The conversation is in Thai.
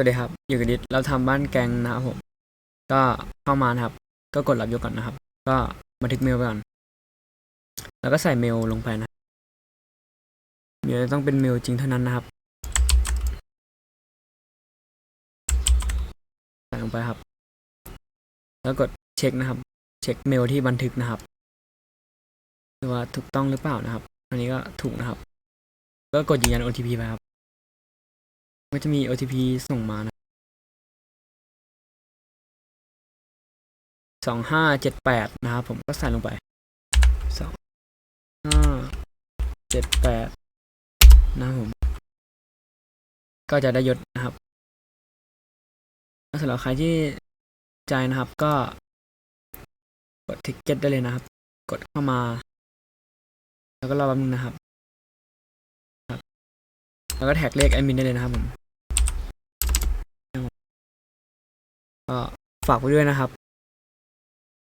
วัสดีครับ อยู่กับดิสเราทำบ้านแกงนะครับผม ก็เข้ามานะครับ ก็กดรับยกก่อนนะครับ ก็บันทึกเมลไปก่อน แล้วก็ใส่เมลลงไปนะเมลต้องเป็นเมลจริงเท่านั้นนะครับ ใส่ลงไปครับ แล้วกดเช็คนะครับ เช็คเมลที่บันทึกนะครับว่าถูกต้องหรือเปล่านะครับ อันนี้ก็ถูกนะครับ ก็กดยืนยัน OTP ไปครับ ก็จะมี OTP ส่งมานะสองห้าเจ็ดแปดนะครับผมก็ใส่ลงไปสองห้าเจ็ดแปดนะครับผม ก็จะได้ยศนะครับสำหรับใครที่ใจนะครับก็กดทิกเก็ตได้เลยนะครับ กดเข้ามา แล้วก็รอแป๊บนึงนะครับครับแล้วก็แท็กเลขแอดมินได้เลยนะครับผม ก็ฝากไว้ด้วยนะครับ